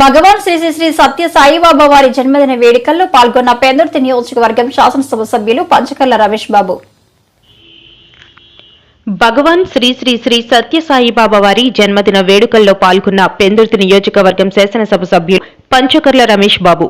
భగవాన్ శ్రీ శ్రీ సత్య సాయిబాబా వారి జన్మదిన వేడుకల్లో పాల్గొన్న పెందుర్తి నియోజకవర్గం శాసనసభ సభ్యులు పంచకర్ల రమేష్ బాబు. భగవాన్ శ్రీ శ్రీ శ్రీ సత్య సాయిబాబా వారి జన్మదిన వేడుకల్లో పాల్గొన్న పెందుర్తి నియోజకవర్గం శాసనసభ సభ్యులు పంచకర్ల రమేష్ బాబు.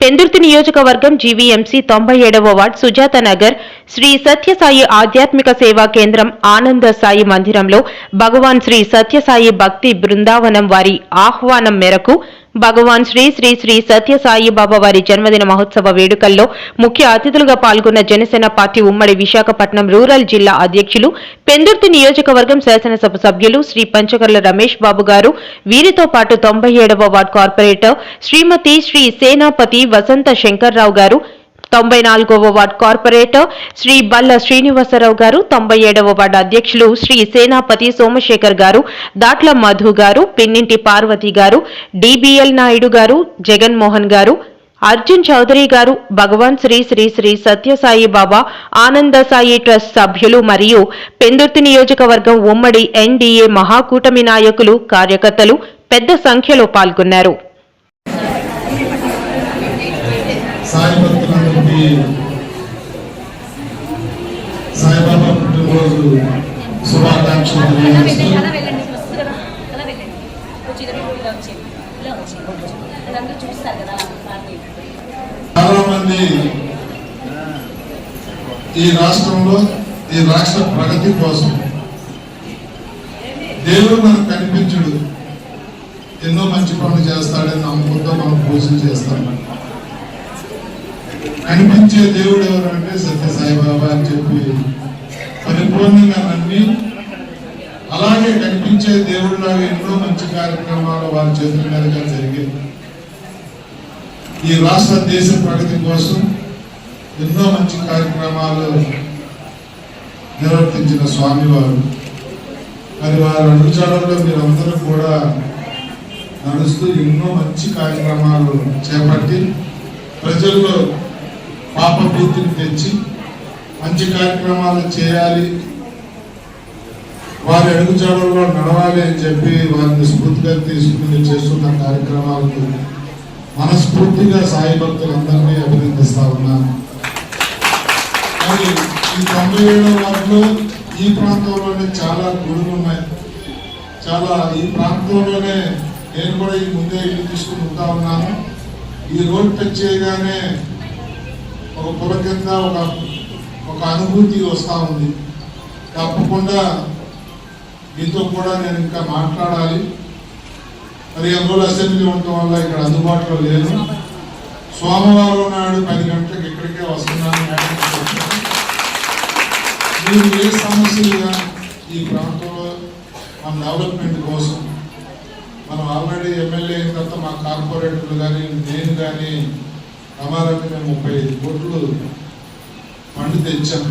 పెందుర్తి నియోజకవర్గం జీవీఎంసీ తొంభై ఏడవ వార్డ్ సుజాత నగర్ శ్రీ సత్యసాయి ఆధ్యాత్మిక సేవా కేంద్రం ఆనంద సాయి మందిరంలో భగవాన్ శ్రీ సత్యసాయి భక్తి బృందావనం వారి ఆహ్వానం మేరకు భగవాన్ శ్రీ శ్రీ శ్రీ సత్యసాయి బాబా వారి జన్మదిన మహోత్సవ వేడుకల్లో ముఖ్య అతిథులుగా పాల్గొన్న జనసేన పార్టీ ఉమ్మడి విశాఖపట్నం రూరల్ జిల్లా అధ్యక్షులు పెందుర్తి నియోజకవర్గం శాసనసభ సభ్యులు శ్రీ పంచకర్ల రమేష్ బాబు గారు వీరితో పాటు తొంభై ఏడవ వార్డ్ కార్పొరేటర్ శ్రీమతి శ్రీ సేనాపతి వసంత శంకర్రావు గారు తొంభై నాలుగవ వార్డ్ కార్పొరేటర్ శ్రీ బల్ల శ్రీనివాసరావు గారు తొంభై ఏడవ వార్డు అధ్యక్షులు శ్రీ సేనాపతి సోమశేఖర్ గారు దాట్ల మధు గారు పిన్నింటి పార్వతి గారు డిబిఎల్ నాయుడు గారు జగన్మోహన్ గారు అర్జున్ చౌదరి గారు భగవాన్ శ్రీ శ్రీ శ్రీ సత్యసాయి బాబా ఆనంద సాయి ట్రస్ట్ సభ్యులు మరియు పెందుర్తి నియోజకవర్గం ఉమ్మడి ఎన్డీఏ మహాకూటమి నాయకులు కార్యకర్తలు పెద్ద సంఖ్యలో పాల్గొన్నారు. సాయిబాబా పుట్టినరోజు శుభాకాంక్షలు తెలియజేస్తూ చాలా మంది ఈ రాష్ట్రంలో ఈ రాష్ట్ర ప్రగతి కోసం దేవుడు మనకు కనిపించడు. ఎన్నో మంచి పనులు చేస్తాడని నమ్ముకుంటూ మనం పూజలు చేస్తాం. కనిపించే దేవుడు ఎవరంటే సత్య సాయిబాబా అని చెప్పి పరిపూర్ణంగా నమ్మి అలాగే కనిపించే దేవుడిలాగా ఎన్నో మంచి కార్యక్రమాలు వారి చేతుల మీదుగా జరిగింది ఈ రాష్ట్ర దేశ ప్రగతి కోసం ఎన్నో మంచి కార్యక్రమాలు నిర్వర్తించిన స్వామివారు. మరి వారి అడుగుజాడల్లో మీరందరూ కూడా నడుస్తూ ఎన్నో మంచి కార్యక్రమాలు చేపట్టి ప్రజల్లో పాప భీతిని తెచ్చి మంచి కార్యక్రమాలు చేయాలి. వారి అడుగుజాడల్లో నడవాలి అని చెప్పి వారిని స్ఫూర్తిగా తీసుకుని చేస్తున్న కార్యక్రమాలకు మనస్ఫూర్తిగా సాయి భక్తులందరినీ అభినందిస్తా ఉన్నాను. మరి ఈ తొంభై ఏడో వారిలో ఈ ప్రాంతంలోనే చాలా గుడులు ఉన్నాయి. చాలా ఈ ప్రాంతంలోనే నేను కూడా ఈ ముందే ఇల్లు తీసుకుని ఉంటా ఉన్నాను. ఈ రోడ్ టచ్ చేయగానే ఒక పొల కింద ఒక ఒక అనుభూతి వస్తూ ఉంది. తప్పకుండా మీతో కూడా నేను ఇంకా మాట్లాడాలి. మరి అందులో అసెంబ్లీ ఉండటం వల్ల ఇక్కడ అందుబాటులో లేదు సోమవారం నాడు పది గంటలకు ఇక్కడికే వస్తున్నాను మీరు ఏ సమస్యలుగా ఈ ప్రాంతంలో మన డెవలప్మెంట్ కోసం మనం ఆల్రెడీ ఎమ్మెల్యే అయిన తర్వాత మా కార్పొరేటర్లు కానీ నేను కానీ రమారమి మేము ముప్పై ఐదు కోట్లు ఫండ్ తెచ్చాం.